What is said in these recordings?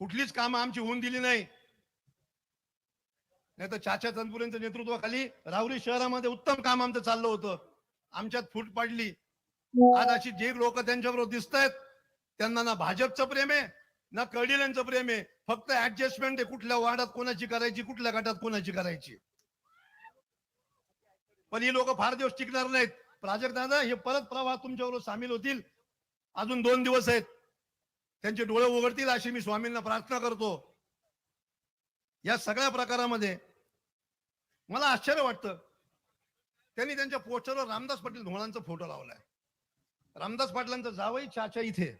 कुठलीच कामं आमची होऊन दिली नाही. नाही तर चाचा तनपुरेंच्या नेतृत्वाखाली राहुरी शहरामध्ये उत्तम काम आमचं चाललं होतं. आमच्यात फूट पडली. आज अशी जे लोक त्यांच्याबरोबर दिसत आहेत त्यांना ना भाजपचं प्रेम आहे ना कडिलांचं प्रेम आहे. फक्त ऍडजस्टमेंट आहे कुठल्या वार्डात कोणाची करायची कुठल्या गटात कोणाची करायची. पण ही लोक फार दिवस टिकणार नाहीत. प्राजक्त दादा हे परत प्रवाह तुमच्याबरोबर सामील होतील. अजून दोन दिवस आहेत. त्यांचे डोळे उघडतील अशी मी स्वामींना प्रार्थना करतो. या सगळ्या प्रकारामध्ये मला आश्चर्य वाटतं. त्यांनी त्यांच्या पोस्टरवर रामदास पाटील धोळांचा फोटो लावलाय. रामदास पाटलांचा जावई चाचा इथे.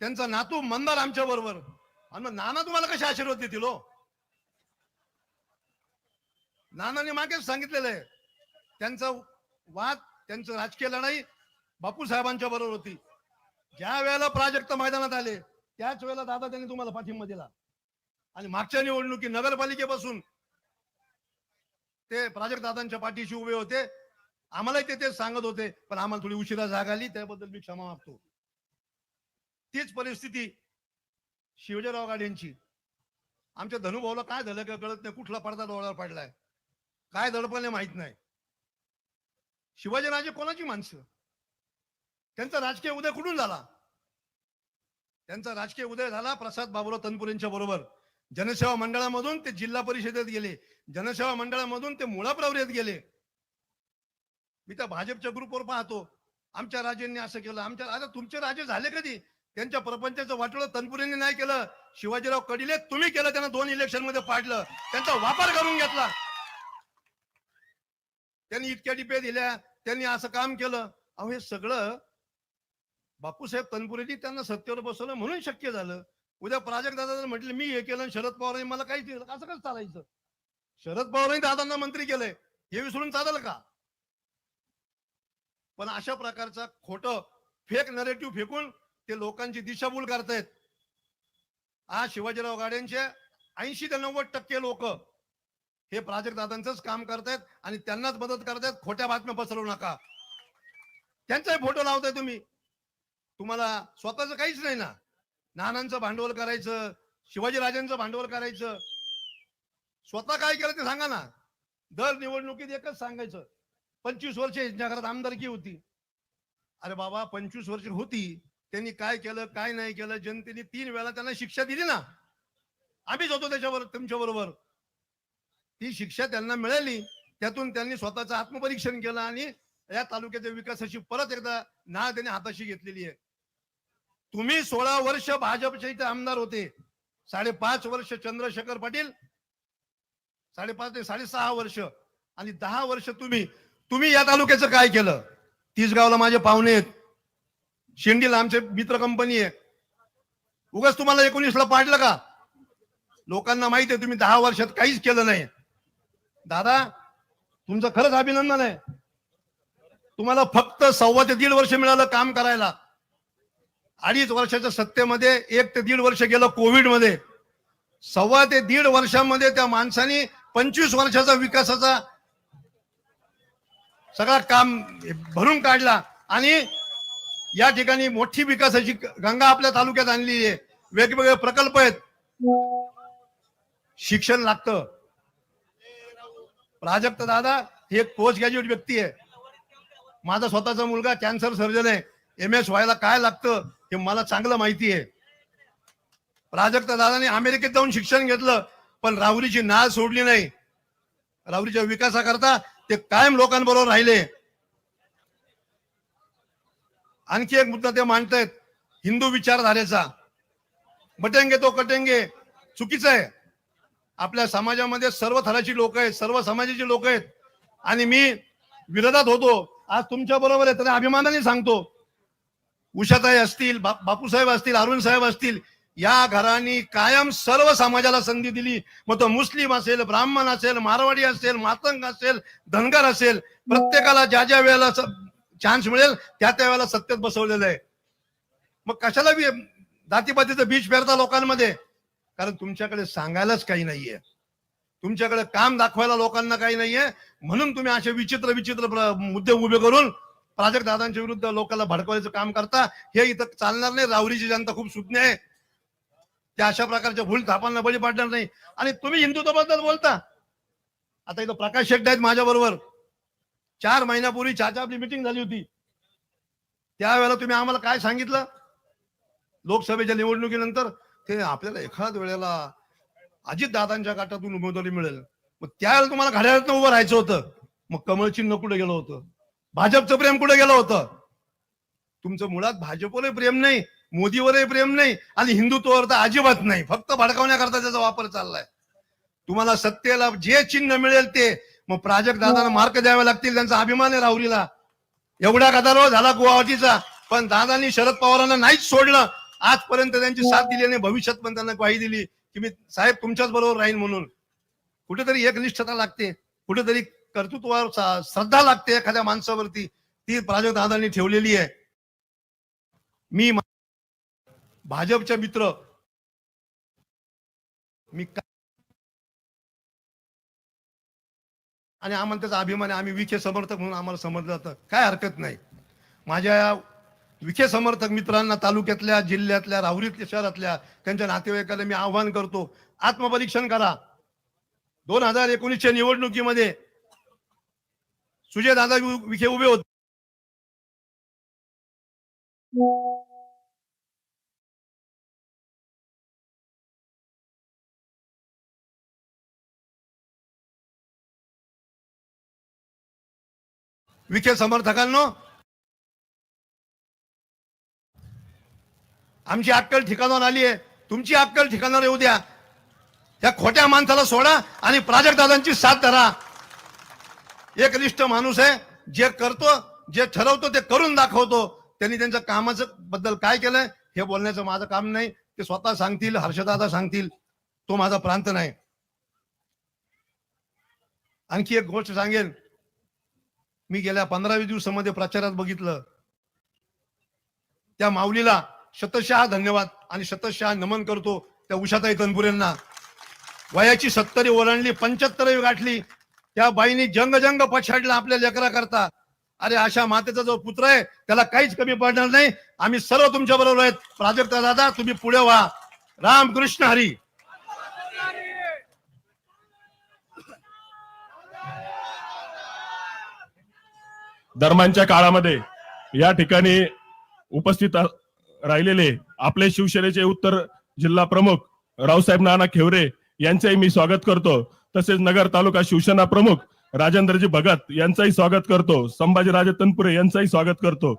त्यांचा नातू मंदार आमच्या बरोबर. आणि मग नाना तुम्हाला कसे आशीर्वाद देतील हो? नानाने मागेच सांगितलेलं आहे. त्यांचा वाद त्यांचं राजकीय लढाई बापू साहेबांच्या बरोबर होती. ज्या वेळेला प्राजक्त मैदानात आले त्याच वेळेला दादा त्यांनी तुम्हाला पाठिंबा दिला. आणि मागच्या निवडणुकी नगरपालिकेपासून ते प्राजक्त दादांच्या पाठीशी उभे होते. आम्हालाही ते तेच सांगत होते पण आम्हाला थोडी उशिरा जाग आली त्याबद्दल मी क्षमा मागतो. तीच परिस्थिती शिवजयराव गाड्यांची आमच्या धनुभाऊला काय झालं का कळत नाही कुठला पडदा डोळ्यावर पडलाय? काय दडपणे माहीत नाही. शिवाजीराजे कोणाची माणसं? त्यांचा राजकीय उदय कुठून झाला? त्यांचा राजकीय उदय झाला प्रसाद बाबुराव तनपुरेंच्या बरोबर. जनसेवा मंडळामधून ते जिल्हा परिषदेत गेले. जनसेवा मंडळामधून ते मुळा प्रवरेत गेले. मी त्या भाजपच्या ग्रुपवर पाहतो. आमच्या राजेंनी असं केलं. आमच्या आता तुमचे राजे झाले कधी? त्यांच्या प्रपंचाचं वाटोळं तनपुरेंनी नाही केलं. शिवाजीराव कडिले तुम्ही केलं त्यांना दोन इलेक्शनमध्ये पाडलं. त्यांचा वापर करून घेतला. त्यांनी इतक्या डिपे दिल्या. त्यांनी असं काम केलं. अहो हे सगळं बापूसाहेब तनपुरेजी त्यांना सत्तेवर बसवलं म्हणून शक्य झालं. उद्या प्राजक्त दादा मी हे केलं आणि शरद पवारांनी मला काहीच दिलं असं कसं चालायचं? शरद पवारांनी दादांना मंत्री केलंय. हे विसरून चालेल का? पण अशा प्रकारचा खोट फेक नरेटिव्ह फेकून ते लोकांची दिशाभूल करतायत. आज शिवाजीराव गाड्यांचे ऐंशी ते नव्वद टक्के लोक हे प्राजक्त दादांचंच काम करतायत आणि त्यांनाच मदत करतायत. खोट्या बातम्या पसरवू नका. त्यांचाही फोटो लावताय तुम्ही. तुम्हाला स्वतःच काहीच नाही ना. नानांचं भांडवल करायचं शिवाजीराजांचं भांडवल करायचं. स्वतः काय केलं ते सांगा ना. दर निवडणुकीत एकच सांगायचं. पंचवीस वर्ष यांच्या घरात आमदारकी होती. अरे बाबा पंचवीस वर्ष होती. त्यांनी काय केलं काय नाही केलं जनतेने तीन वेळा त्यांना शिक्षा दिली ना. आम्हीच होतो त्याच्यावर तुमच्या बरोबर. ती शिक्षा त्यांना मिळाली. त्यातून त्यांनी स्वतःचं आत्मपरीक्षण केलं आणि या तालुक्याच्या विकासाची परत एकदा नाळ त्यांनी हाताशी घेतलेली आहे. तुम्ही सोळा वर्ष भाजपचे इथे आमदार होते. साडेपाच वर्ष चंद्रशेखर पाटील साडेपाच ते साडेसहा वर्ष. आणि दहा वर्ष तुम्ही तुम्ही या तालुक्याचं काय केलं? तिसगावला माझे पाहुणे आहेत. शेंडीला आमचे मित्र कंपनी आहे. उगाच तुम्हाला एकोणीसला पाडलं का? लोकांना माहिती आहे तुम्ही दहा वर्षात काहीच केलं नाही. दादा तुमचं खरंच अभिनंदन आहे. तुम्हाला फक्त सव्वा ते दीड वर्ष मिळालं काम करायला. अडीच वर्षाच्या सत्तेमध्ये एक ते दीड वर्ष गेलं कोविडमध्ये सव्वा ते दीड वर्षामध्ये त्या माणसाने पंचवीस वर्षाचा विकासाचा सगळा काम भरून काढला. आणि या ठिकाणी मोठी विकासाची गंगा आपल्या तालुक्यात आणली आहे. वेगवेगळे प्रकल्प आहेत. शिक्षण लागतं. प्राजक्त दादा हे एक पोस्ट ग्रॅज्युएट व्यक्ती आहे. माझा स्वतःचा मुलगा कॅन्सर सर्जन आहे. एम एस व्हायला काय लागतं? हे मला चांगलं माहिती आहे. प्राजक्ता दादाने अमेरिकेत जाऊन शिक्षण घेतलं पण राहुरीची नाळ सोडली नाही. राहुरीच्या विकासाकरता ते कायम लोकांबरोबर राहिले. आणखी एक मुद्दा ते मांडतायत हिंदू विचारधारेचा. बटेंगे तो कटेंगे चुकीचं आहे. आपल्या समाजामध्ये सर्व थराची लोक आहेत सर्व समाजाची लोक आहेत. आणि मी विरोधात होतो. आज तुमच्या बरोबर आहे तर अभिमानाने सांगतो. उषाताई असतील बा- बापूसाहेब असतील अरुण साहेब असतील या घरांनी कायम सर्व समाजाला संधी दिली. मग तो मुस्लिम असेल ब्राह्मण असेल मारवाडी असेल मातंग असेल धनगर असेल प्रत्येकाला ज्या ज्या वेळेला चान्स मिळेल त्या त्या वेळेला सत्तेत बसवलेलं आहे. मग कशाला बी जातीपातीचं बीज पेरता लोकांमध्ये? कारण तुमच्याकडे सांगायलाच काही नाहीये. तुमच्याकडे काम दाखवायला लोकांना काही नाहीये. म्हणून तुम्ही असे विचित्र विचित्र मुद्दे उभे करून प्राजक्तदादांच्या विरुद्ध लोकांना भडकवायचं काम करता हे इथं चालणार नाही. राहुरीची जनता खूप सुज्ञ आहे. त्या अशा प्रकारच्या भूल थापांना बळी पाडणार नाही. आणि तुम्ही हिंदुत्वाबद्दल बोलता. आता इथं प्रकाश शेट्टी आहेत माझ्या बरोबर चार महिन्यापूर्वी चहाच्या आपली मिटिंग झाली होती. त्यावेळेला तुम्ही आम्हाला काय सांगितलं? लोकसभेच्या निवडणुकीनंतर ते आपल्याला एखाद वेळेला अजित दादांच्या गाठातून उमेदवारी मिळेल. मग त्यावेळेला तुम्हाला घड्याळात उभं राहायचं होतं. मग कमळ चिन्ह कुठे गेलं होतं? भाजपचं प्रेम कुठे गेलं होतं? तुमचं मुळात भाजपवरही प्रेम नाही मोदीवरही प्रेम नाही आणि हिंदुत्वावर तर अजिबात नाही. फक्त भडकावण्याकरता त्याचा वापर चाललाय. तुम्हाला सत्तेला जे चिन्ह मिळेल ते. मग प्राजक्त दादांना मार्क द्यावे लागतील त्यांचा अभिमान आहे राहुरीला. एवढ्या गदारोळ झाला गुवाहाटीचा. पण दादांनी शरद पवारांना नाहीच सोडलं. आजपर्यंत त्यांची साथ दिली आणि भविष्यात पण त्यांना ग्वाही दिली. की मी साहेब तुमच्याच बरोबर राहीन म्हणून. कुठेतरी एकनिष्ठता लागते. कुठेतरी कर्तृत्वावर श्रद्धा लागते एखाद्या माणसावरती. ती प्राजक्त दादांनी ठेवलेली आहे. मी भाजपच्या मित्र. मी आणि आम्हाला त्याचा अभिमान आहे. आम्ही विखे समर्थक म्हणून आम्हाला समजलं जातं. काय हरकत नाही. माझ्या विखे समर्थक मित्रांना तालुक्यातल्या जिल्ह्यातल्या राहुरीतल्या शहरातल्या त्यांच्या नातेवाईकाला मी आव्हान करतो. आत्मपरीक्षण करा. दोन हजार एकोणीसच्या निवडणुकीमध्ये सुजय दादा विखे उभे होते. विखे समर्थकांनो. आमची अक्कल ठिकाणावर आली आहे. तुमची अक्कल ठिकाणावर येऊ द्या. त्या खोट्या माणसाला सोडा आणि प्राजक्तदादांची साथ धरा. एकनिष्ठ माणूस आहे जे करतो जे ठरवतो ते करून दाखवतो. त्यांनी त्यांच्या कामाचं बद्दल काय केलंय हे बोलण्याचं माझं काम नाही. ते स्वतः सांगतील हर्षदादा सांगतील. तो माझा प्रांत नाही. आणखी एक गोष्ट सांगेन. मी गेल्या पंधरावी दिवसामध्ये प्रचारात बघितलं. त्या माऊलीला शतशहा धन्यवाद आणि शतशहा नमन करतो त्या उषाताई तनपुरेंना. वयाची सत्तरी ओलांडली पंच्याहत्तरावी गाठली. त्या बाईनी जंग जंग पछाडला आपल्या लेकरा करता अरे अशा मातेचा जो पुत्र आहे त्याला काहीच कमी पडणार नाही. आम्ही सर्व तुमच्या बरोबर आहेत. प्राजक्ता दादा तुम्ही पुढे व्हा. राम कृष्ण हरी. दरम्यानच्या काळामध्ये या ठिकाणी उपस्थित राहिलेले आपले शिवसेनेचे उत्तर जिल्हा प्रमुख रावसाहेब नाना खेवरे यांचंही मी स्वागत करतो. तसेच नगर तालुका शिवसेना प्रमुख राजेंद्रजी भगत यांचंही स्वागत करतो. संभाजीराजे तनपुरे यांचंही स्वागत करतो.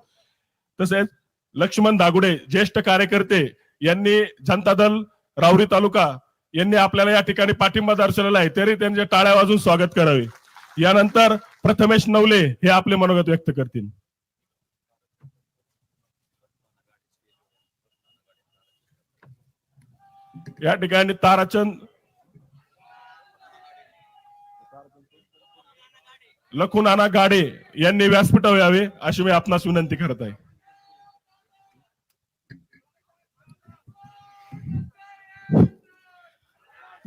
तसेच लक्ष्मण दागुडे ज्येष्ठ कार्यकर्ते यांनी जनता दल रावरी तालुका यांनी आपल्याला या ठिकाणी पाठिंबा दर्शवलेला आहे. तरी त्यांचे टाळ्या वाजून स्वागत करावे. यानंतर प्रथमेश नवले हे आपले मनोगत व्यक्त करतील. या ठिकाणी ताराचंद लखुनाना गाडे यांनी व्यासपीठावर यावे अशी मी आपणास विनंती करत आहे.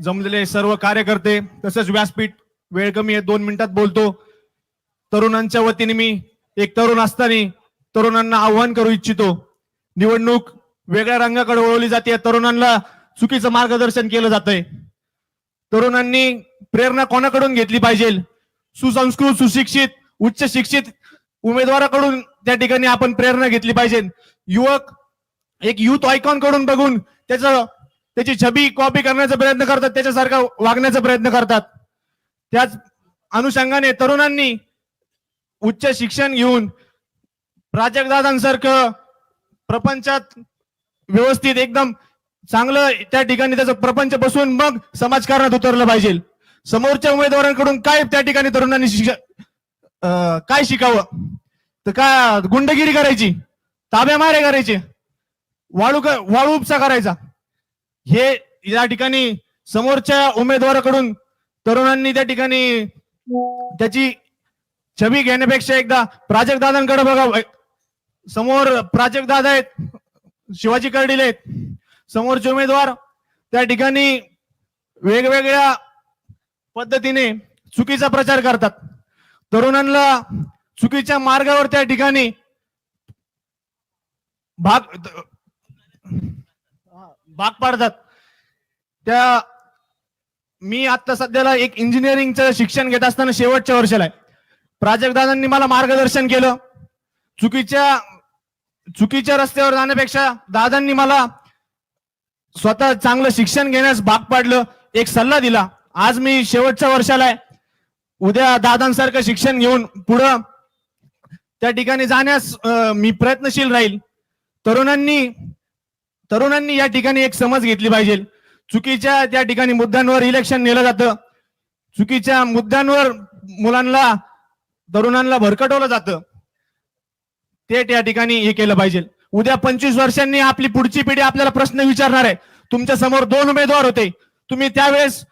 जमलेले सर्व कार्यकर्ते तसेच व्यासपीठ वेळ कमी आहे दोन मिनिटात बोलतो. तरुणांच्या वतीने मी एक तरुण असताना तरुणांना आव्हान करू इच्छितो. निवडणूक वेगळ्या रंगाकडे वळवली जाते तरुणांना चुकीचं मार्गदर्शन केलं जात तरुणांनी प्रेरणा कोणाकडून घेतली पाहिजे? सुसंस्कृत सुशिक्षित उच्च शिक्षित उमेदवाराकडून त्या ठिकाणी आपण प्रेरणा घेतली पाहिजे. युवक एक युथ आयकॉनकडून बघून त्याचं त्याची छबी कॉपी करण्याचा प्रयत्न करतात त्याच्यासारखा वागण्याचा प्रयत्न करतात. त्याच अनुषंगाने तरुणांनी उच्च शिक्षण घेऊन प्राजक्तदादांसारखं प्रपंचात व्यवस्थित एकदम चांगलं त्या ठिकाणी त्याचं प्रपंच बसून मग समाजकारणात उतरलं पाहिजे. समोरच्या उमेदवारांकडून काय त्या ठिकाणी तरुणांनी शिक्ष काय शिकावं? तर काय गुंडगिरी करायची? ताब्या मारे करायचे? वाळू क- वाळू उपसा करायचा? हे या ठिकाणी समोरच्या उमेदवाराकडून तरुणांनी त्या ठिकाणी त्याची छबी घेण्यापेक्षा एकदा प्राजक्त दादांकडे बघा समोर प्राजक्त दादा आहेत शिवाजी कर्डिल आहेत. समोरचे उमेदवार त्या ठिकाणी वेगवेगळ्या पद्धतीने चुकीचा प्रचार करतात. तरुणांना चुकीच्या मार्गावर त्या ठिकाणी भाग भाग पाडतात. त्या मी आता सध्याला एक इंजिनिअरिंगचं शिक्षण घेत असताना शेवटच्या वर्षाला आहे. प्राजक्तदादांनी मला मार्गदर्शन केलं. चुकीच्या चुकीच्या रस्त्यावर जाण्यापेक्षा दादांनी मला स्वतः चांगलं शिक्षण घेण्यास भाग पाडलं एक सल्ला दिला. आज मी शेवटच्या वर्षाला आहे. उद्या दादांसारखं शिक्षण घेऊन पुढं त्या ठिकाणी जाण्यास मी प्रयत्नशील राहील. तरुणांनी तरुणांनी या ठिकाणी एक समज घेतली पाहिजे. चुकीच्या त्या ठिकाणी मुद्द्यांवर इलेक्शन नेलं जातं. चुकीच्या मुद्द्यांवर मुलांना तरुणांना भरकटवलं जातं. ते त्या ठिकाणी हे केलं पाहिजे. उद्या पंचवीस वर्षांनी आपली पुढची पिढी आपल्याला प्रश्न विचारणार आहे. तुमच्यासमोर दोन उमेदवार होते. तुम्ही त्यावेळेस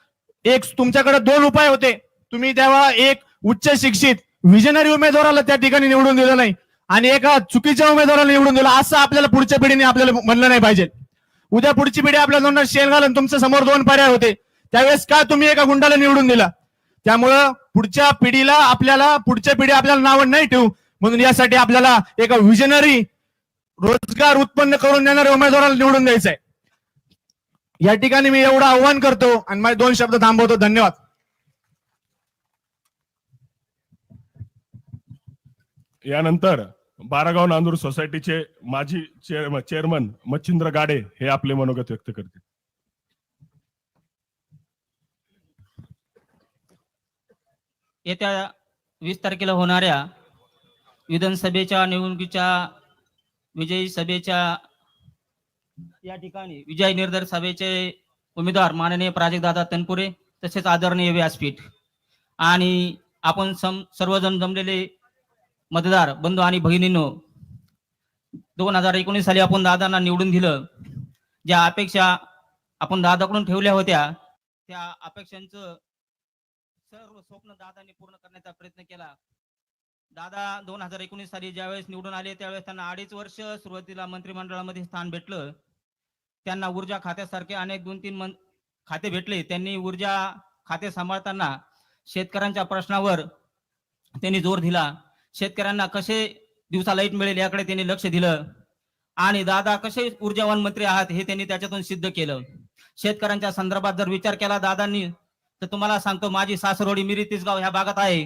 एक तुमच्याकडे दोन उपाय होते. तुम्ही तेव्हा एक उच्च शिक्षित. विजनरी उमेदवाराला त्या ठिकाणी निवडून दिलं नाही. आणि एका चुकीच्या उमेदवाराला निवडून दिलं. असं आपल्याला पुढच्या पिढीने आपल्याला म्हणलं नाही पाहिजे. उद्या पुढची पिढी आपल्या दोन शेण घालून तुमच्यासमोर दोन पर्याय होते. त्यावेळेस का तुम्ही एका गुंडाला निवडून दिला? त्यामुळं पुढच्या पिढीला आपल्याला पुढच्या पिढी आपल्याला नावड नाही ठेवू. म्हणून यासाठी आपल्याला एका विजनरी रोजगार उत्पन्न करून देणाऱ्या उमेदवाराला निवडून द्यायचं आहे या ठिकाणी मी एवढं आव्हान करतो आणि माझे दोन शब्द थांबवतो. धन्यवाद. यानंतर बारागाव नांदूर सोसायटीचे माजी चेअर- चेअरमन मच्छिंद्र गाडे हे आपले मनोगत व्यक्त करतील. येत्या वीस तारखेला होणाऱ्या विधानसभेच्या निवडणुकीच्या विजयी सभेच्या या ठिकाणी विजय निर्धार सभेचे उमेदवार माननीय प्राजक्तदादा तनपुरे तसेच आदरणीय व्यासपीठ. आणि आपण सम सर्वजण जमलेले मतदार बंधू आणि भगिनींनो दोन हजार एकोणीस साली आपण दादांना निवडून दिलं. ज्या अपेक्षा आपण दादाकडून ठेवल्या होत्या त्या अपेक्षांचं सर्व स्वप्न दादांनी पूर्ण करण्याचा प्रयत्न केला. दादा दोन हजार एकोणीस साली ज्यावेळेस निवडून आले त्यावेळेस त्यांना अडीच वर्ष सुरुवातीला मंत्रिमंडळामध्ये स्थान भेटलं. त्यांना ऊर्जा खात्यासारखे अनेक दोन तीन मं खाते भेटले. त्यांनी ऊर्जा खाते सांभाळताना शेतकऱ्यांच्या प्रश्नावर त्यांनी जोर दिला. शेतकऱ्यांना कसे दिवसा लाइट मिळेल याकडे त्यांनी लक्ष दिलं. आणि दादा कसे ऊर्जावान मंत्री आहात हे त्यांनी त्याच्यातून सिद्ध केलं. शेतकऱ्यांच्या संदर्भात जर विचार केला दादांनी तर तुम्हाला सांगतो माझी सासरोडी मिरी तिसगाव ह्या भागात आहे.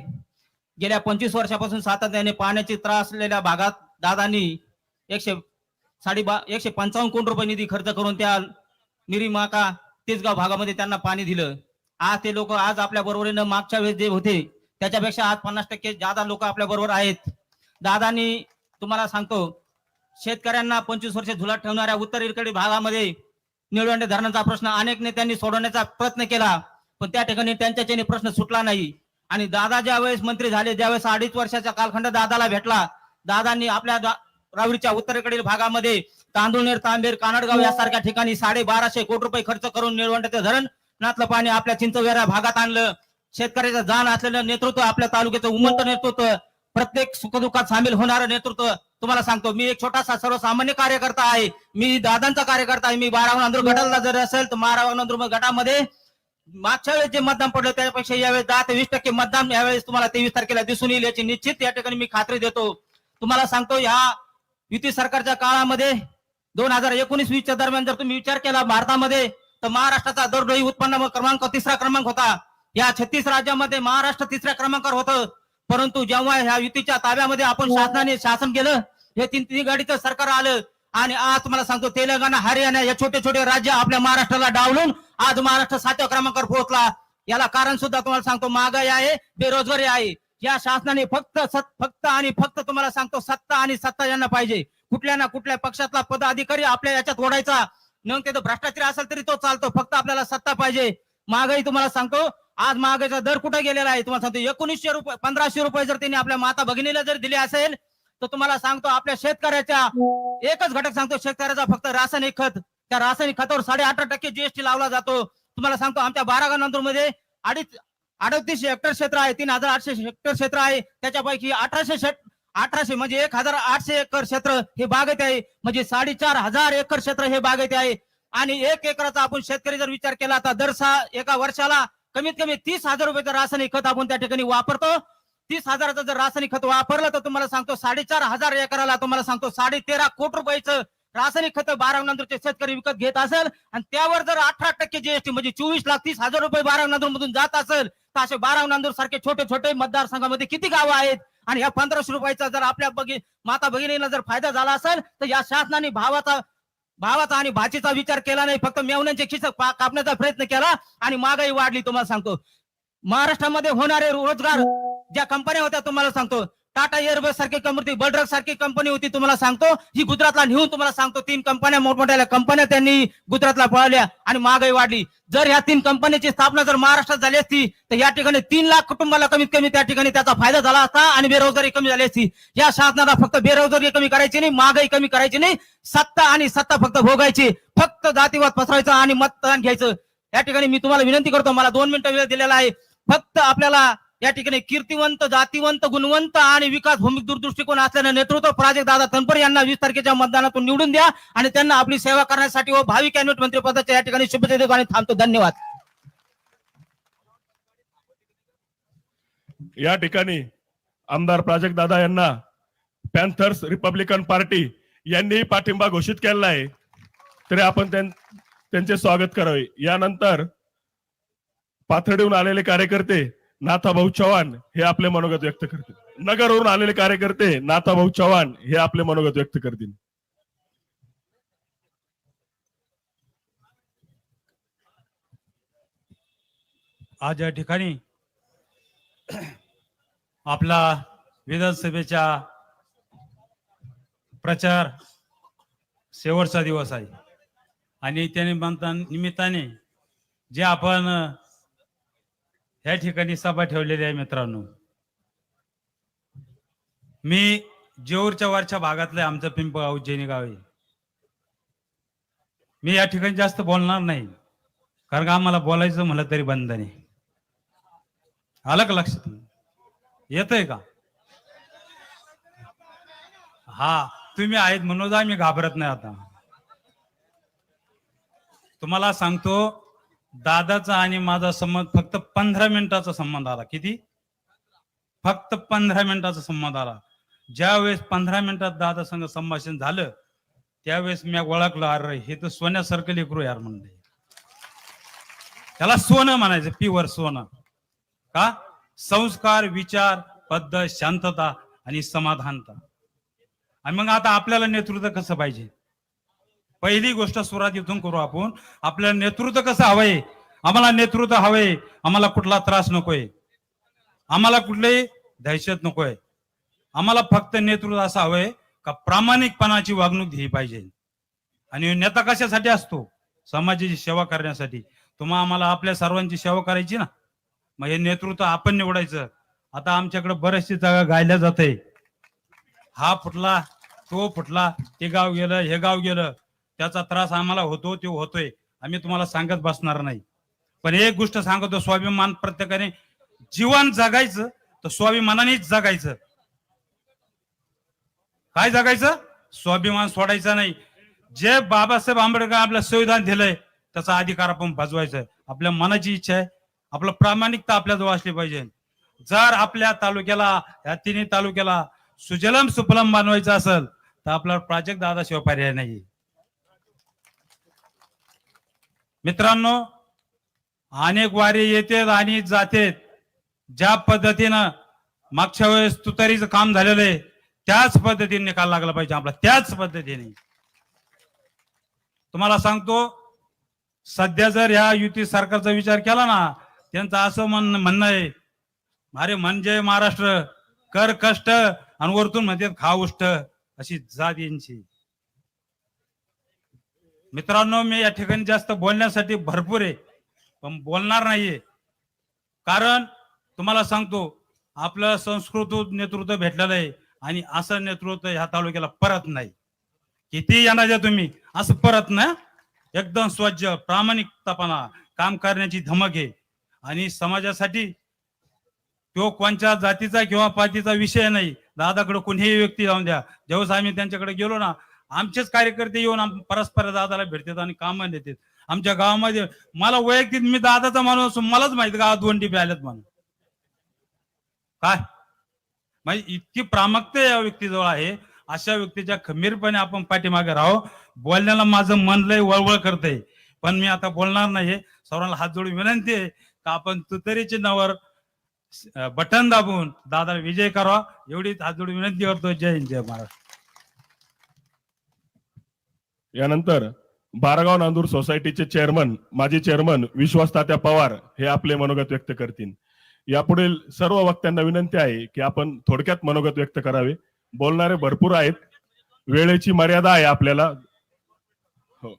गेल्या पंचवीस वर्षापासून सातत्याने पाण्याची त्रास असलेल्या भागात दादांनी एकशे साडेबा एकशे पंचावन्न कोटी रुपये निधी खर्च करून त्या मिरी तेजगाव भागामध्ये त्यांना पाणी दिलं. आज ते लोक आज आपल्या बरोबरीनं मागच्या वेळेस जे होते त्याच्यापेक्षा आज पन्नास टक्के जादा लोक आपल्या बरोबर आहेत. दादांनी तुम्हाला सांगतो शेतकऱ्यांना पंचवीस वर्ष झुलात ठेवणाऱ्या उत्तरेकडील भागामध्ये निळवंडे धरणाचा प्रश्न अनेक नेत्यांनी सोडवण्याचा प्रयत्न केला पण त्या ठिकाणी त्यांच्याच्याने प्रश्न सुटला नाही. आणि दादा ज्या वेळेस मंत्री झाले ज्यावेळेस अडीच वर्षाचा कालखंड दादाला भेटला दादांनी आपल्या दा- राहुरीच्या उत्तरेकडील भागामध्ये तांदुळनेर तांबेर कानडगाव यासारख्या ठिकाणी साडे बाराशे कोटी रुपये खर्च करून निळवंडाचे धरण नातलं पाणी आपल्या चिंचवेरा भागात आणलं. शेतकऱ्याचं जाण असलेलं नेतृत्व आपल्या तालुक्याचं उमंत नेतृत्व प्रत्येक सुखदुःखात सामील होणारं नेतृत्व तुम्हाला सांगतो मी एक छोटासा सर्वसामान्य कार्यकर्ता आहे. मी दादांचा कार्यकर्ता आहे. मी बारावा नंदुर गटाला जर असेल तर बारावं नांदूर गटामध्ये मागच्या वेळेस जे मतदान पडलं त्यापेक्षा यावेळेस दहा ते वीस टक्के मतदान यावेळेस तुम्हाला तेवीस तारखेला दिसून येईल. याची निश्चित या ठिकाणी मी खात्री देतो. तुम्हाला सांगतो ह्या युती सरकारच्या काळामध्ये दोन हजार एकोणीस वीसच्या दरम्यान जर तुम्ही विचार केला भारतामध्ये तर महाराष्ट्राचा दरडोई उत्पन्न क्रमांक तिसरा क्रमांक होता. या छत्तीस राज्यामध्ये महाराष्ट्र तिसऱ्या क्रमांकावर होतं. परंतु जेव्हा ह्या युतीच्या ताब्यामध्ये आपण शासनाने शासन केलं हे तीन तीन गाडीचं सरकार आलं. आणि आज तुम्हाला सांगतो तेलंगणा हरियाणा या छोटे छोटे राज्य आपल्या महाराष्ट्राला डावलून आज महाराष्ट्र सातव्या क्रमांकावर पोहोचला. याला कारण सुद्धा तुम्हाला सांगतो महागाई आहे बेरोजगारी आहे. या शासनाने फक्त सत- फक्त आणि फक्त तुम्हाला सांगतो सत्ता आणि सत्ता यांना पाहिजे. कुठल्या ना कुठल्या पक्षातला पदाधिकारी आपल्या याच्यात ओढायचा. न ते भ्रष्टाचारी असेल तरी तो चालतो फक्त आपल्याला सत्ता पाहिजे. महागाई तुम्हाला सांगतो आज महागाईचा दर कुठे गेलेला आहे? तुम्हाला सांगतो एकोणीसशे रुपये पंधराशे रुपये जर त्यांनी आपल्या माता भगिनीला जर दिले असेल तर तुम्हाला सांगतो आपल्या शेतकऱ्याच्या एकच घटक सांगतो शेतकऱ्याचा फक्त रासायनिक खत. त्या रासायनिक खतावर साडे अठरा टक्के जीएसटी लावला जातो. तुम्हाला सांगतो आमच्या बारागा नंतर मध्ये अडीच अडतीस हेक्टर क्षेत्र आहे तीन हजार आठशे हेक्टर क्षेत्र आहे. त्याच्यापैकी अठराशे अठराशे म्हणजे एक हजार आठशे एकर क्षेत्र हे बागेत आहे. म्हणजे साडेचार हजार एकर क्षेत्र हे बागेत आहे. आणि एक एकराचा आपण शेतकरी जर विचार केला तर दर सहा एका वर्षाला कमीत कमी तीस हजार रुपयाचं रासायनिक खत आपण त्या ठिकाणी वापरतो तीस हजाराचं जर रासायनिक खत वापरलं तर तुम्हाला सांगतो साडेचार हजार एकराला तुम्हाला सांगतो साडे तेरा कोटी रुपयाचं रासायनिक खत बारा नंतरचे शेतकरी विकत घेत असेल. आणि त्यावर जर अठरा टक्के जीएसटी म्हणजे चोवीस लाख तीस हजार रुपये बारा नंतर मधून जात असेल तर असे बारा नांदूर सारखे छोटे छोटे मतदारसंघामध्ये किती गावं आहेत? आणि या पंधराशे रुपयाचा जर आपल्या बगी माता भगिनीला जर फायदा झाला असेल तर या शासनाने भावाचा भावाचा आणि भाचीचा विचार केला नाही. फक्त मेवण्यांचे खिस कापण्याचा प्रयत्न केला आणि महागाई वाढली तुम्हाला सांगतो. महाराष्ट्रामध्ये होणारे रोजगार ज्या कंपन्या होत्या तुम्हाला सांगतो. टाटा एअरबस सारखी कंपनी बलड्रग सारखी कंपनी होती तुम्हाला सांगतो. ही गुजरातला नेऊन तुम्हाला सांगतो तीन कंपन्या मोठमोठ्या कंपन्या त्यांनी गुजरातला पळवल्या आणि महागाई वाढली. जर ह्या तीन कंपन्यांची स्थापना जर महाराष्ट्रात झाली असती तर या ठिकाणी तीन लाख कुटुंबाला कमीत कमी त्या ठिकाणी त्याचा फायदा झाला असता आणि बेरोजगारी कमी झाली असती. या शासनाला फक्त बेरोजगारी कमी करायची नाही महागाई कमी करायची नाही सत्ता आणि सत्ता फक्त भोगायची. फक्त जातीवाद पसरायचा आणि मतदान घ्यायचं. या ठिकाणी मी तुम्हाला विनंती करतो मला दोन मिनिटं वेळ दिलेला आहे. फक्त आपल्याला या ठिकाणी कीर्तिवंत जातीवंत गुणवंत आणि विकास भूमिक दूरदृष्टिकोन असल्याने नेतृत्व प्राजक्त दादा तनपर यांना वीस तारखेच्या मतदानातून निवडून द्या आणि त्यांना आपली सेवा करण्यासाठी व भावी कॅबिनेट मंत्रिपदाच्या या ठिकाणी शुभेच्छा देतो आणि थांबतो. धन्यवाद. या ठिकाणी आमदार प्राजक्त दादा यांना पॅन्थर्स रिपब्लिकन पार्टी यांनीही पाठिंबा घोषित केलेला आहे. तरी आपण त्यां- त्यांचे स्वागत करावे. यानंतर पाथर्डीहून आलेले कार्यकर्ते नाथाभाऊ चव्हाण हे आपले मनोगत व्यक्त करतील. नगरवरून आलेले कार्यकर्ते नाथाभाऊ चव्हाण हे आपले मनोगत व्यक्त करतील. आज या ठिकाणी आपला विधानसभेच्या प्रचार शेवटचा दिवस आहे. आणि त्या निमित्ता- निमित्ताने जे आपण या ठिकाणी सभा ठेवलेली आहे मित्रांनो. मी जेऊरच्या वरच्या भागातलं आहे, आमचं पिंपगाव उज्जैनी गाव आहे. मी या ठिकाणी जास्त बोलणार नाही कारण का आम्हाला बोलायचं म्हणलं तरी बंद नाही. आलं का लक्षात? येतंय का? हा तुम्ही आहेत म्हणून आम्ही घाबरत नाही आता. तुम्हाला सांगतो दादाचा आणि माझा संबंध फक्त पंधरा मिनिटाचा संबंध आला. किती? फक्त पंधरा मिनिटाचा संबंध आला. ज्या वेळेस पंधरा मिनिटात दादा संग संभाषण झालं त्यावेळेस मी ओळखलं अरे हे तर सोन्यासारखं लेकरू यार म्हणले. त्याला सोनं म्हणायचं पिवर सोनं. का? संस्कार विचार पद्धत शांतता आणि समाधानता. आणि मग आता आपल्याला नेतृत्व कसं पाहिजे? पहिली गोष्ट सुरुवात इथून करू आपण. आपल्याला नेतृत्व कसं हवंय? आम्हाला नेतृत्व हवंय. आम्हाला कुठला त्रास नकोय. आम्हाला कुठलीही दहशत नकोय. आम्हाला फक्त नेतृत्व असं हवंय का प्रामाणिकपणाची वागणूक दिली पाहिजे. आणि नेता कशासाठी असतो? समाजाची सेवा करण्यासाठी. तुम्हा आम्हाला आपल्या सर्वांची सेवा करायची ना? मग हे नेतृत्व आपण निवडायचं. आता आमच्याकडे बरेचशी जागा गायल्या जाते. हा फुटला तो फुटला ते गाव गेलं हे गाव गेलं. त्याचा त्रास आम्हाला होतो तो होतोय. आम्ही तुम्हाला सांगत बसणार नाही. पण एक गोष्ट सांगतो स्वाभिमान प्रत्येकाने जीवन जगायचं तर स्वाभिमानानेच जगायचं. काय जगायचं? स्वाभिमान सोडायचा नाही. जे बाबासाहेब आंबेडकर आपलं संविधान दिलंय त्याचा अधिकार आपण बजवायचा आहे. आपल्या मनाची इच्छा आहे. आपलं प्रामाणिकता आपल्याजवळ असली पाहिजे. जर आपल्या तालुक्याला या तिन्ही तालुक्याला सुजलम सुफलम बनवायचं असेल तर आपला प्राजक्त दादाशिवाय पर्याय नाही. मित्रांनो अनेक वारी येतात आणि जातेत. ज्या पद्धतीनं मागच्या वेळेस तुतारीचं काम झालेलं आहे त्याच पद्धतीने निकाल लागला पाहिजे आपला. त्याच पद्धतीने. तुम्हाला सांगतो सध्या जर ह्या युती सरकारचा विचार केला ना त्यांचं असं म्हण म्हणणं आहे अरे म्हणजे महाराष्ट्र कर कष्ट आणि वरतून म्हणतात खा उष्ट अशी जात यांची. मित्रांनो मी या ठिकाणी जास्त बोलण्यासाठी भरपूर आहे पण बोलणार नाहीये. कारण तुम्हाला सांगतो आपलं संस्कृत नेतृत्व भेटलेलं आहे आणि असं नेतृत्व ह्या तालुक्याला परत नाही. किती येणार द्या तुम्ही असं परत ना एकदम स्वच्छ प्रामाणिकतापणा काम करण्याची धमक आहे. आणि समाजासाठी तो कोणत्या जातीचा किंवा पातीचा विषय नाही. दादाकडे कोणीही व्यक्ती जाऊन द्या. जेव्हा आम्ही त्यांच्याकडे गेलो ना आमचेच कार्यकर्ते येऊन आम- परस्पर दादाला भेटतात आणि काम देतात. आमच्या गावामध्ये मला वैयक्तिक मी दादाचा माणूस असून मलाच माहिती गावात दोन टिपे म्हणून. काय? म्हणजे इतकी प्रामुख्य या व्यक्तीजवळ आहे. अशा व्यक्तीच्या खंबीरपणे आपण पाठीमागे राहो. बोलण्याला माझं मन लय वळवळ करतंय. पण मी आता बोलणार नाही सर्वांना हात जोडून विनंती आहे का आपण तुतरीचे नावावर बटन दाबून दादा विजय करावा एवढीच हात जोडून विनंती करतो. जय हिंद जय महाराष्ट्र. यानंतर बारगाव नांदूर सोसायटीचे चेअरमन माजी चेअरमन विश्वास तात्या पवार हे आपले मनोगत व्यक्त करतील. यापुढील सर्व वक्त्यांना विनंती आहे की आपण थोडक्यात मनोगत व्यक्त करावे. बोलणारे भरपूर आहेत. वेळेची मर्यादा आहे आपल्याला. हो.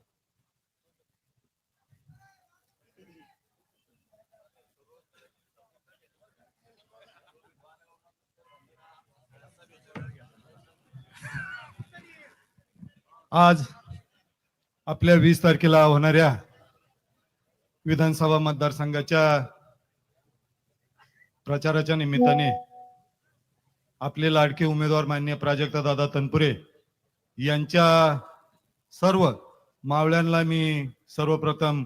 आज आपल्या वीस तारखेला होणाऱ्या विधानसभा मतदारसंघाच्या प्रचाराच्या निमित्ताने आपले लाडके उमेदवार मान्य प्राजक्ता दादा तनपुरे यांच्या सर्व मावळ्यांना मी सर्वप्रथम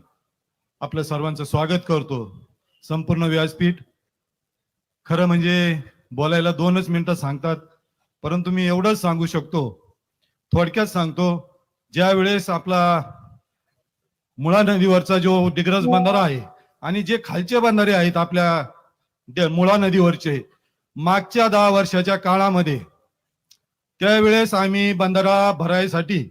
आपलं सर्वांचं स्वागत करतो. संपूर्ण व्यासपीठ. खरं म्हणजे बोलायला दोनच मिनिटं सांगतात परंतु मी एवढंच सांगू शकतो. थोडक्यात सांगतो ज्या वेळेस आपला मुळा नदीवरचा जो डिग्रज बंधारा आहे आणि जे खालचे बंधारे आहेत आपल्या मुळा नदीवरचे मागच्या दहा वर्षाच्या काळामध्ये त्यावेळेस आम्ही बंधारा भरायसाठी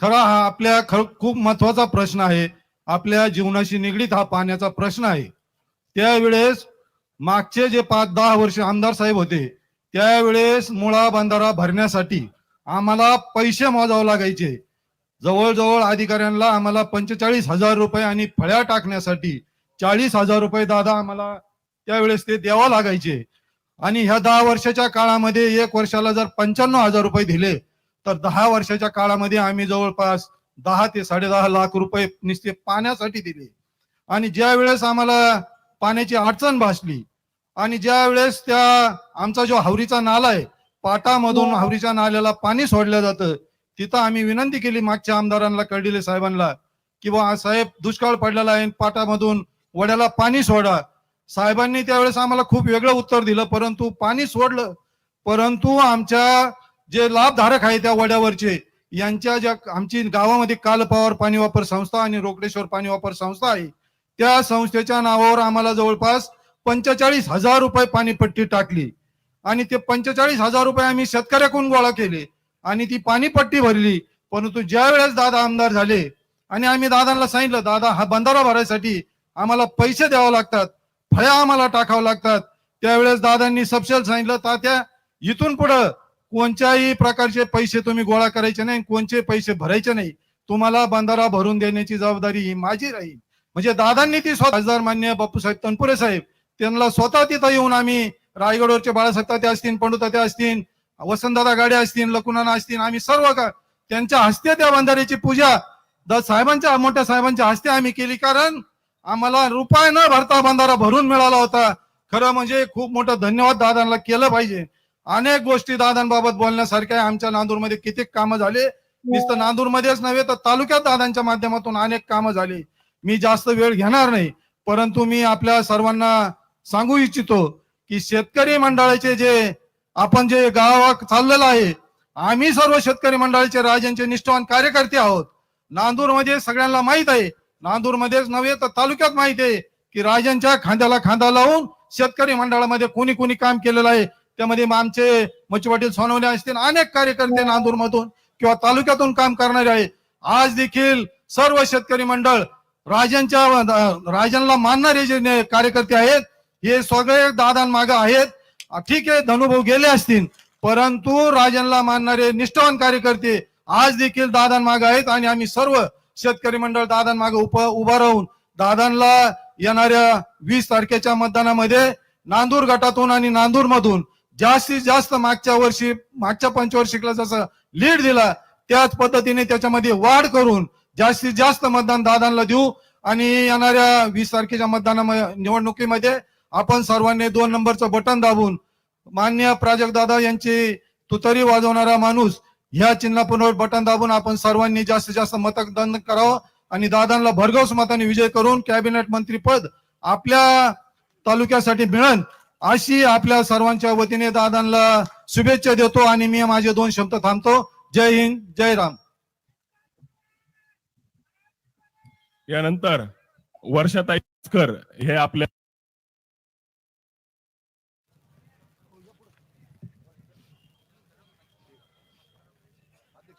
खरा हा आपल्या ख खूप महत्त्वाचा प्रश्न आहे आपल्या जीवनाशी निगडीत हा पाण्याचा प्रश्न आहे. त्यावेळेस मागचे जे पाच दहा वर्ष आमदार साहेब होते त्यावेळेस मुळा बंधारा भरण्यासाठी आम्हाला पैसे मोजावे लागायचे. जवळजवळ अधिकाऱ्यांना आम्हाला पंचेचाळीस हजार रुपये आणि फळ्या टाकण्यासाठी चाळीस हजार रुपये दादा आम्हाला त्यावेळेस ते द्यावा लागायचे. आणि ह्या दहा वर्षाच्या काळामध्ये एक वर्षाला जर पंच्याण्णव हजार रुपये दिले तर दहा वर्षाच्या काळामध्ये आम्ही जवळपास दहा ते साडेदहा लाख रुपये नुसते पाण्यासाठी दिले. आणि ज्या वेळेस आम्हाला पाण्याची अडचण भासली आणि ज्या वेळेस त्या आमचा जो हावरीचा नाला आहे पाटामधून हावरीच्या नाल्याला पाणी सोडलं जातं तिथं आम्ही विनंती केली मागच्या आमदारांना कळडिले साहेबांना की बा साहेब दुष्काळ पडलेला आहे पाटामधून वड्याला पाणी सोडा. साहेबांनी त्यावेळेस आम्हाला खूप वेगळं उत्तर दिलं परंतु पाणी सोडलं. परंतु आमच्या जे लाभधारक आहे त्या वड्यावरचे यांच्या ज्या आमची गावामध्ये कालपावर पाणी वापर संस्था आणि रोकडेश्वर पाणी वापर संस्था आहे त्या संस्थेच्या नावावर आम्हाला जवळपास पंचेचाळीस हजार रुपये पाणीपट्टी टाकली. आणि ते पंचेचाळीस हजार रुपये आम्ही शेतकऱ्याकडून गोळा केले. आणि ती पाणीपट्टी भरली. परंतु ज्या वेळेस दादा आमदार झाले आणि आम्ही दादांना सांगितलं दादा हा बंधारा भरायसाठी आम्हाला पैसे द्यावे लागतात फळ्या आम्हाला टाकावं लागतात. त्यावेळेस दादांनी सपशेल सांगितलं तात्या इथून पुढं कोणत्याही प्रकारचे पैसे तुम्ही गोळा करायचे नाही कोणचे पैसे भरायचे नाही. तुम्हाला बंधारा भरून देण्याची जबाबदारी ही माझी राहील. म्हणजे दादांनी ती स्वतः खासदार मान्य बापूसाहेब तनपुरे साहेब त्यांना स्वतः तिथं येऊन आम्ही रायगडवरचे बाळासाहेब तात्या असतील पंडू तात्या असतील वसंतदादा गाड्या असतील लकुनाना असतील आम्ही सर्व का त्यांच्या हस्ते त्या बंधाऱ्याची पूजा द साहेबांच्या मोठ्या साहेबांच्या हस्ते आम्ही केली. कारण आम्हाला रुपये न भरता बंधारा भरून मिळाला होता. खरं म्हणजे खूप मोठं धन्यवाद दादांना केलं पाहिजे. अनेक गोष्टी दादांबाबत बोलण्यासारख्या आहे. आमच्या नांदूरमध्ये किती कामं झाले? नुसतं नांदूरमध्येच नव्हे तर तालुक्यात दादांच्या माध्यमातून अनेक कामं झाली. मी जास्त वेळ घेणार नाही. परंतु मी आपल्या सर्वांना सांगू इच्छितो की शेतकरी मंडळाचे जे आपण जे गावात चाललेलं आहे आम्ही सर्व शेतकरी मंडळाचे राजांचे निष्ठावान कार्यकर्ते आहोत. नांदूरमध्ये सगळ्यांना माहीत आहे नांदूरमध्येच नव्हे तर तालुक्यात माहीत आहे की राजांच्या खांद्याला खांदा लावून शेतकरी मंडळामध्ये कोणी कोणी काम केलेलं आहे. त्यामध्ये आमचे मच्छी सोनवणे असतील अनेक कार्यकर्ते नांदूर मधून किंवा तालुक्यातून काम करणारे आहे. आज देखील सर्व शेतकरी मंडळ राजांच्या राजांना मानणारे जे कार्यकर्ते आहेत हे सगळे दादांमाग आहेत. ठीक आहे धनुभाऊ गेले असतील परंतु राजांना मानणारे निष्ठावान कार्यकर्ते आज देखील दादांमाग आहेत आणि आम्ही सर्व शेतकरी मंडळ दादांमागे उप उभा राहून दादांना येणाऱ्या वीस तारखेच्या मतदानामध्ये नांदूर गटातून आणि नांदूर मधून जास्तीत जास्त मागच्या वर्षी मागच्या पंचवार्षिकला जसं लीड दिला त्याच पद्धतीने त्याच्यामध्ये वाढ करून जास्तीत जास्त मतदान दादांना देऊ आणि येणाऱ्या वीस तारखेच्या मतदानामध्ये निवडणुकीमध्ये आपण सर्वांनी दोन नंबरचं बटन दाबून मान्य प्राजक्त दादा यांची तुतरी वाजवणारा माणूस ह्या चिन्हापूर्वक बटन दाबून आपण सर्वांनी जास्तीत जास्त मतदान करावं आणि दादांना भरघोस मताने विजय करून कॅबिनेट मंत्री पद आपल्या तालुक्यासाठी मिळन अशी आपल्या सर्वांच्या वतीने दादांना शुभेच्छा देतो आणि मी माझे दोन शब्द थांबतो. जय हिंद जय राम. यानंतर वर्षाताई कर हे आपल्या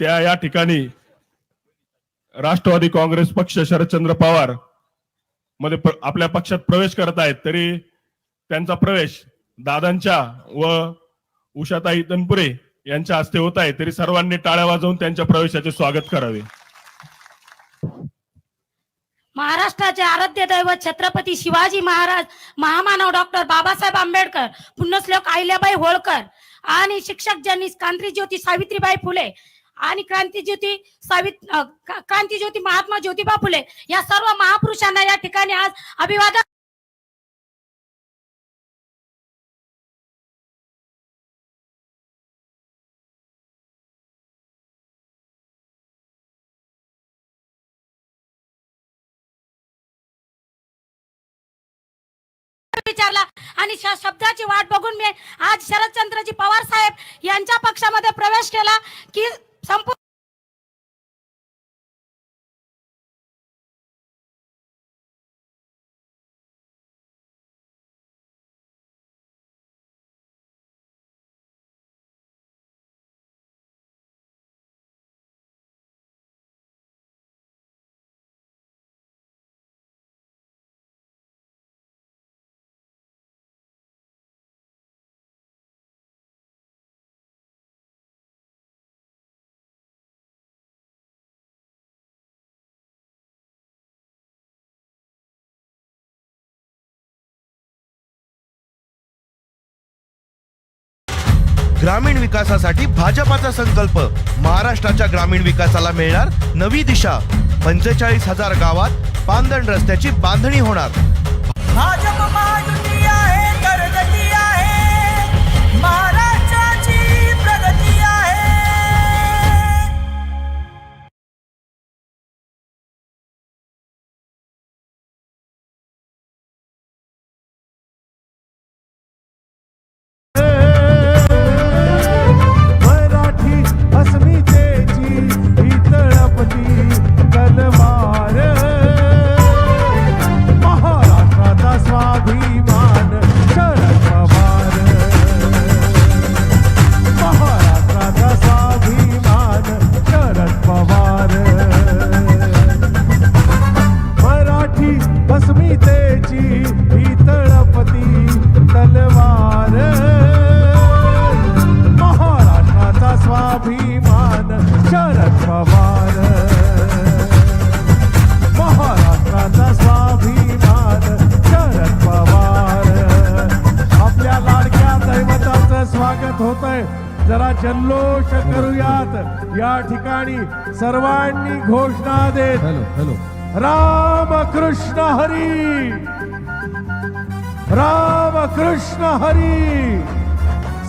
त्या या ठिकाणी राष्ट्रवादी काँग्रेस पक्ष शरदचंद्र पवारमध्ये आपल्या पक्षात प्रवेश करत आहेत तरी त्यांचा प्रवेश दादांच्या व उषाताई तनपुरे यांच्या हस्ते होत आहे तरी सर्वांनी टाळ्या वाजवून त्यांच्या प्रवेशाचे स्वागत करावे. महाराष्ट्राचे आराध्य दैवत छत्रपती शिवाजी महाराज महामानव डॉक्टर बाबासाहेब आंबेडकर पुण्यश्लोक अहिल्याबाई होळकर आणि शिक्षक ज्यांनी क्रांतिज्योती सावित्रीबाई फुले आणि क्रांतीज्योती सावित क्रांतीज्योती महात्मा ज्योतिबा फुले या सर्व महापुरुषांना या ठिकाणी आज अभिवादन विचारला. आणि शब्दाची वाट बघून मी आज शरदचंद्रजी पवार साहेब यांच्या पक्षामध्ये प्रवेश केला की संपूर्ण ग्रामीण विकासासाठी भाजपाचा संकल्प. महाराष्ट्राच्या ग्रामीण विकासाला मिळणार नवी दिशा. पंचेचाळीस हजार गावात पांदण रस्त्याची बांधणी होणार. भाजप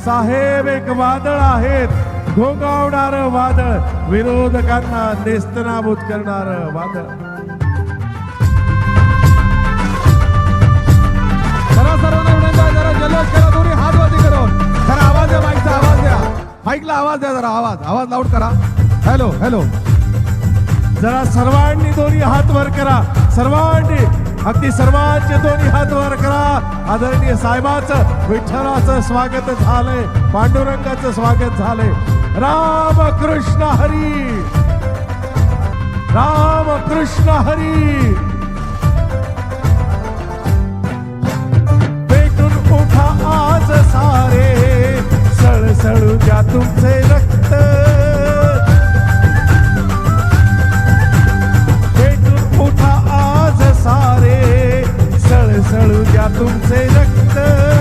साहेब एक वादळ आहेत. घोगावणार वादळ विरोधकांना नेस्तनाबूत करणार वादळ. जरा जरा हात जरा आवाज द्या माईकचा आवाज द्या. माईकला आवाज द्या जरा आवाज. आवाज लाऊड करा. हॅलो हॅलो जरा सर्वांनी दोन्ही हात वर करा. सर्वांनी अगदी सर्वांचे दोन्ही हात वर करा. आदरणीय साहेबाचं विठ्ठलाचं स्वागत झालंय. पांडुरंगाचं स्वागत झालंय. राम कृष्ण हरी! राम कृष्ण हरी! पेटून उठा आज सारे. सळसळू द्या तुमचे रक्त तुमचे रक्त.